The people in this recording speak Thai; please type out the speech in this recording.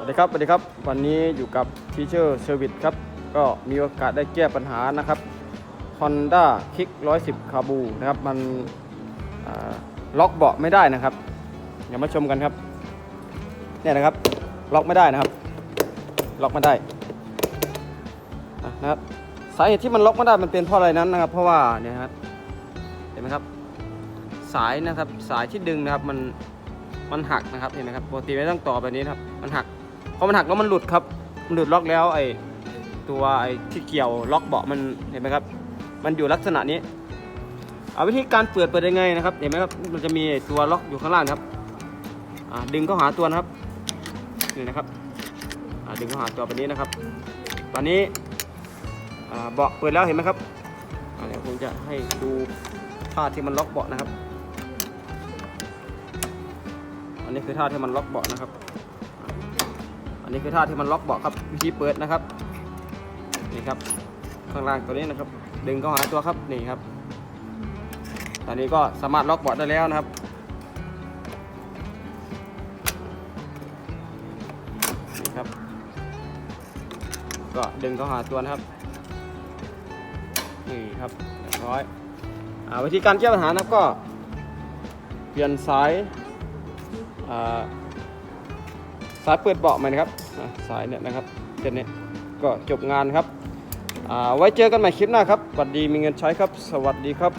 สวัสดีครับสวัสดีครับ วันนี้อยู่กับ Teacher Service ครับ ก็มีโอกาสได้แก้ปัญหานะครับ Honda Kick 110คาบูนะครับ มันล็อกเบาะไม่ได้นะครับ เดี๋ยวมาชมกันครับ เนี่ยนะครับ ล็อกไม่ได้นะครับ ล็อกไม่ได้นะครับ สาเหตุที่มันล็อกไม่ได้มันเป็นเพราะอะไรนั้นนะครับ เพราะว่าเนี่ยครับ เห็นไหมครับ สายนะครับ สายที่ดึงนะครับ มันมันหักนะครับ เห็นไหมครับ ปกติไม่ต้องต่อแบบนี้นะครับ มันหัก พอมันหักแล้วมันหลุดครับ มันหลุดล็อกแล้วไอ้ตัวไอ้ที่เกี่ยวล็อกเบาะมันเห็นไหมครับ มันอยู่ลักษณะนี้ เอาวิธีการเปิดเปิดยังไงนะครับ เห็นไหมครับ มันจะมีตัวล็อกอยู่ข้างล่างครับดึงเข้าหาตัวนะครับนี่นะครับดึงเข้าหาตัวแบบนี้นะครับ ตอนนี้เบาะเปิดแล้วเห็นไหมครับเดี๋ยวผมจะให้ดูท่าที่มันล็อกเบาะนะครับ อันนี้คือท่าที่มันล็อกเบาะนะครับ อันนี้คือท่าที่มันล็อกเบาะครับวิธีเปิดนะครับนี่ครับข้างล่างตัวนี้นะครับ ดึงเข้าหาตัวครับนี่ครับ ตอนนี้ก็สามารถล็อกเบาะได้แล้วนะครับนี่ครับ ก็ดึงเข้าหาตัวนะครับนี่ครับเรียบร้อยอาวิธีการแก้ปัญหานะครับก็เปลี่ยนสายอ่า สายเปิดเบาะใหม่นะครับสายเนี่ยนะครับเด็ดเนี้ก็จบงานครับไว้เจอกันใหม่คลิปหน้าครับสวัสดีมีเงินใช้ครับ สวัสดีครับ